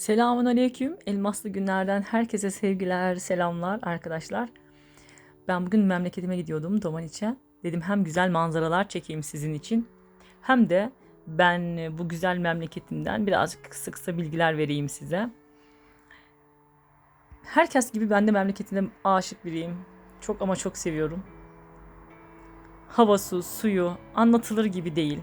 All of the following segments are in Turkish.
Selamun Aleyküm. Elmaslı günlerden herkese sevgiler, selamlar arkadaşlar. Ben bugün memleketime gidiyordum Domaniç'e. Dedim hem güzel manzaralar çekeyim sizin için hem de ben bu güzel memleketimden birazcık kısa kısa bilgiler vereyim size. Herkes gibi ben de memleketine aşık biriyim. Çok ama çok seviyorum. Havası, suyu anlatılır gibi değil.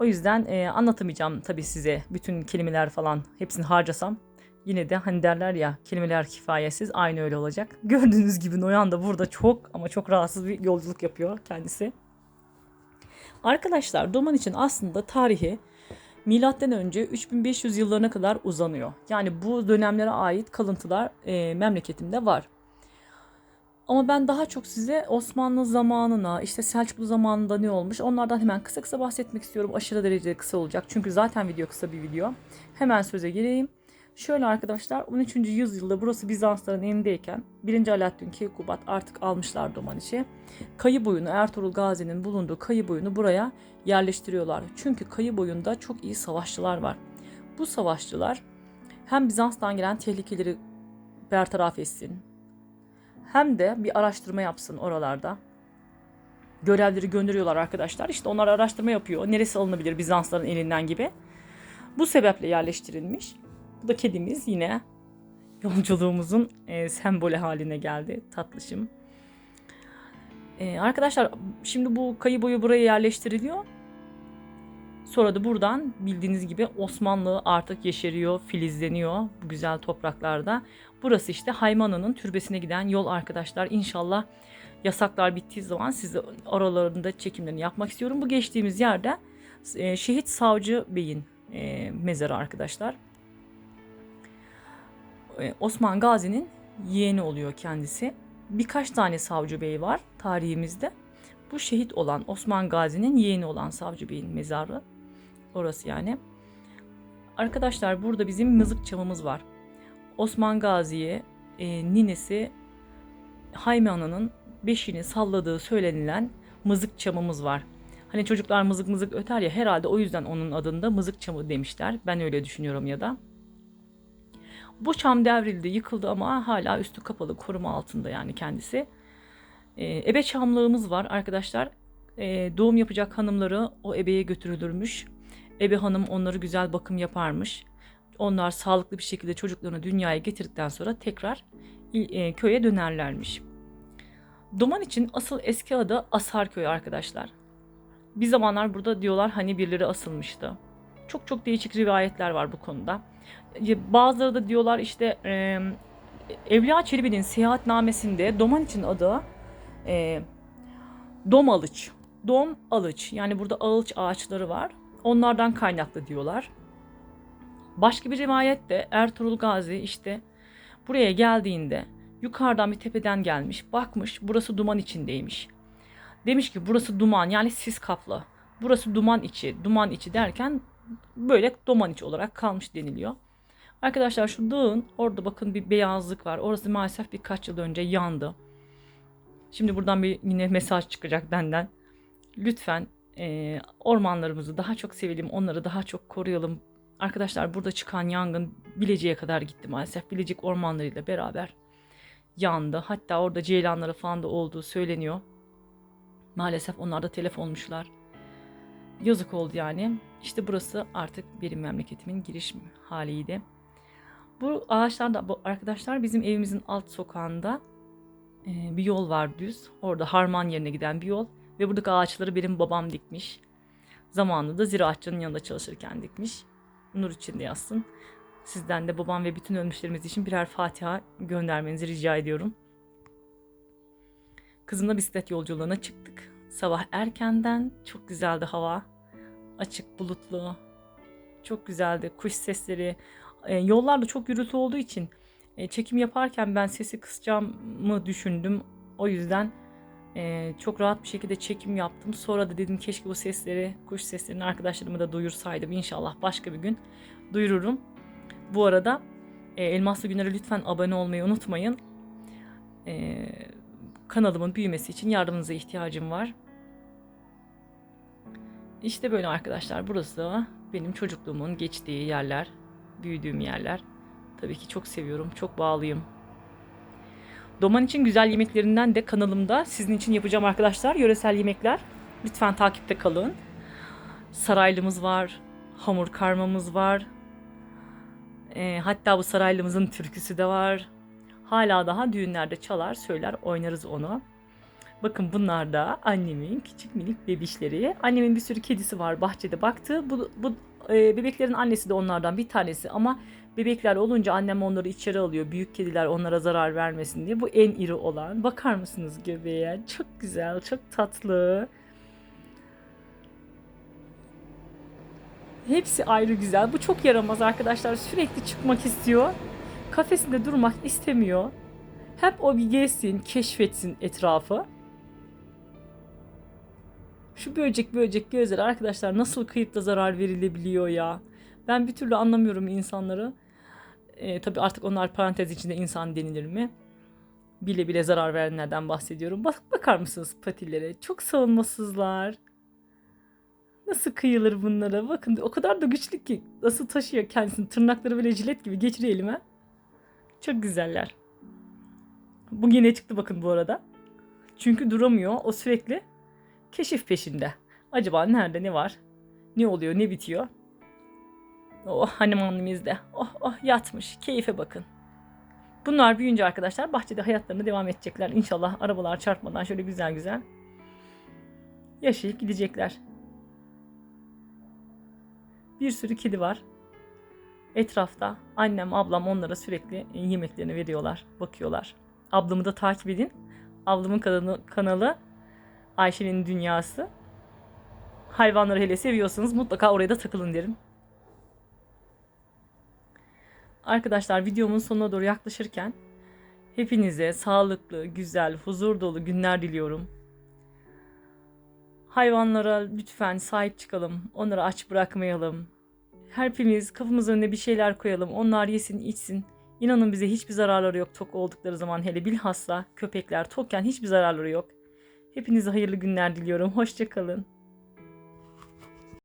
O yüzden e, anlatamayacağım tabii size bütün kelimeler falan hepsini harcasam. Yine de hani derler ya kelimeler kifayetsiz aynı öyle olacak. Gördüğünüz gibi Noyan da burada çok ama çok rahatsız bir yolculuk yapıyor kendisi. Arkadaşlar Doman için aslında tarihi milattan önce 3500 yıllarına kadar uzanıyor. Yani bu dönemlere ait kalıntılar e, memleketimde var. Ama ben daha çok size Osmanlı zamanına, işte Selçuklu zamanında ne olmuş onlardan hemen kısa kısa bahsetmek istiyorum. Aşırı derecede kısa olacak. Çünkü zaten video kısa bir video. Hemen söze gireyim. Şöyle arkadaşlar 13. yüzyılda burası Bizansların elindeyken 1. Alaaddin Keykubat artık almışlar Domaniç'i. Kayı boyunu Ertuğrul Gazi'nin bulunduğu kayı boyunu buraya yerleştiriyorlar. Çünkü kayı boyunda çok iyi savaşçılar var. Bu savaşçılar hem Bizans'tan gelen tehlikeleri bertaraf etsin, hem de bir araştırma yapsın oralarda. Görevleri gönderiyorlar arkadaşlar. İşte onlar araştırma yapıyor. Neresi alınabilir Bizansların elinden gibi. Bu sebeple yerleştirilmiş. Bu da kedimiz yine yolculuğumuzun e, sembolü haline geldi. Tatlışım. E, arkadaşlar şimdi bu kayı boyu buraya yerleştiriliyor. Sonra da buradan bildiğiniz gibi Osmanlı artık yeşeriyor, filizleniyor bu güzel topraklarda. Burası işte Haymana'nın türbesine giden yol arkadaşlar. İnşallah yasaklar bittiği zaman size oralarında çekimlerini yapmak istiyorum. Bu geçtiğimiz yerde e, Şehit Savcı Bey'in e, mezarı arkadaşlar. E, Osman Gazi'nin yeğeni oluyor kendisi. Birkaç tane Savcı Bey var tarihimizde. Bu şehit olan Osman Gazi'nin yeğeni olan Savcı Bey'in mezarı. Orası yani. Arkadaşlar burada bizim mızık çamımız var. Osman Gazi'ye e, ninesi Hayme Ana'nın beşini salladığı söylenilen mızık çamımız var. Hani çocuklar mızık mızık öter ya herhalde o yüzden onun adında mızık çamı demişler. Ben öyle düşünüyorum ya da. Bu çam devrildi, yıkıldı ama hala üstü kapalı, koruma altında yani kendisi. E, ebe çamlığımız var arkadaşlar. E, doğum yapacak hanımları o ebeye götürülürmüş. Ebe hanım onları güzel bakım yaparmış. Onlar sağlıklı bir şekilde çocuklarını dünyaya getirdikten sonra tekrar e, köye dönerlermiş. Doman için asıl eski adı Asarköy arkadaşlar. Bir zamanlar burada diyorlar hani birileri asılmıştı. Çok çok değişik rivayetler var bu konuda. Bazıları da diyorlar işte e, Evliya Çelebi'nin seyahatnamesinde Doman için adı e, Dom Alıç. Dom Alıç yani burada ağaç ağaçları var. Onlardan kaynaklı diyorlar. Başka bir rivayet de Ertuğrul Gazi işte buraya geldiğinde yukarıdan bir tepeden gelmiş, bakmış burası duman içindeymiş. Demiş ki burası duman yani sis kaplı. Burası duman içi, duman içi derken böyle duman içi olarak kalmış deniliyor. Arkadaşlar şu dağın orada bakın bir beyazlık var. Orası maalesef birkaç yıl önce yandı. Şimdi buradan bir yine mesaj çıkacak benden. Lütfen e, ormanlarımızı daha çok sevelim, onları daha çok koruyalım. Arkadaşlar burada çıkan yangın Bilecik'e kadar gitti maalesef. Bilecik ormanlarıyla beraber yandı. Hatta orada ceylanları falan da olduğu söyleniyor. Maalesef onlar da telef olmuşlar. Yazık oldu yani. İşte burası artık benim memleketimin giriş haliydi. Bu ağaçlar da arkadaşlar bizim evimizin alt sokağında e, bir yol var düz. Orada harman yerine giden bir yol. Ve buradaki ağaçları benim babam dikmiş. Zamanında da ziraatçının yanında çalışırken dikmiş. Nur içinde yazsın. Sizden de babam ve bütün ölmüşlerimiz için birer Fatiha göndermenizi rica ediyorum. Kızımla bisiklet yolculuğuna çıktık. Sabah erkenden çok güzeldi hava. Açık, bulutlu. Çok güzeldi. Kuş sesleri. E, yollarda çok gürültü olduğu için e, çekim yaparken ben sesi kısacağımı düşündüm. O yüzden ee, çok rahat bir şekilde çekim yaptım. Sonra da dedim keşke bu sesleri, kuş seslerini arkadaşlarıma da duyursaydım. İnşallah başka bir gün duyururum. Bu arada e, Elmaslı Günler'e lütfen abone olmayı unutmayın. E, kanalımın büyümesi için yardımınıza ihtiyacım var. İşte böyle arkadaşlar. Burası benim çocukluğumun geçtiği yerler. büyüdüğüm yerler. Tabii ki çok seviyorum, çok bağlıyım. Doman için güzel yemeklerinden de kanalımda sizin için yapacağım arkadaşlar. Yöresel yemekler. Lütfen takipte kalın. Saraylımız var, hamur karmamız var. Ee, hatta bu saraylımızın türküsü de var. Hala daha düğünlerde çalar, söyler, oynarız onu. Bakın bunlar da annemin küçük minik bebişleri. Annemin bir sürü kedisi var bahçede baktı. Bu, bu e, bebeklerin annesi de onlardan bir tanesi ama bebekler olunca annem onları içeri alıyor. Büyük kediler onlara zarar vermesin diye. Bu en iri olan. Bakar mısınız göbeğe? Çok güzel, çok tatlı. Hepsi ayrı güzel. Bu çok yaramaz arkadaşlar. Sürekli çıkmak istiyor. Kafesinde durmak istemiyor. Hep o bir gezsin, keşfetsin etrafı. Şu böcek böcek gözler arkadaşlar nasıl kıyıp da zarar verilebiliyor ya. Ben bir türlü anlamıyorum insanları. Ee, tabii artık onlar parantez içinde insan denilir mi? Bile bile zarar verenlerden bahsediyorum. Bak bakar mısınız patillere? Çok savunmasızlar. Nasıl kıyılır bunlara? Bakın o kadar da güçlü ki. Nasıl taşıyor kendisini. Tırnakları böyle jilet gibi geçiriyor elime. Çok güzeller. Bu yine çıktı bakın bu arada. Çünkü duramıyor. O sürekli keşif peşinde. Acaba nerede ne var? Ne oluyor, ne bitiyor? Oh hanım annemizde. Oh oh yatmış. Keyfe bakın. Bunlar büyüyünce arkadaşlar bahçede hayatlarına devam edecekler. İnşallah arabalar çarpmadan şöyle güzel güzel yaşayıp gidecekler. Bir sürü kedi var. Etrafta annem, ablam onlara sürekli yemeklerini veriyorlar, bakıyorlar. Ablamı da takip edin. Ablamın kanalı, kanalı Ayşe'nin Dünyası. Hayvanları hele seviyorsanız mutlaka oraya da takılın derim. Arkadaşlar videomun sonuna doğru yaklaşırken hepinize sağlıklı, güzel, huzur dolu günler diliyorum. Hayvanlara lütfen sahip çıkalım. Onları aç bırakmayalım. Hepimiz kafamızın önüne bir şeyler koyalım. Onlar yesin, içsin. İnanın bize hiçbir zararları yok tok oldukları zaman hele bilhassa köpekler tokken hiçbir zararları yok. Hepinize hayırlı günler diliyorum. Hoşçakalın.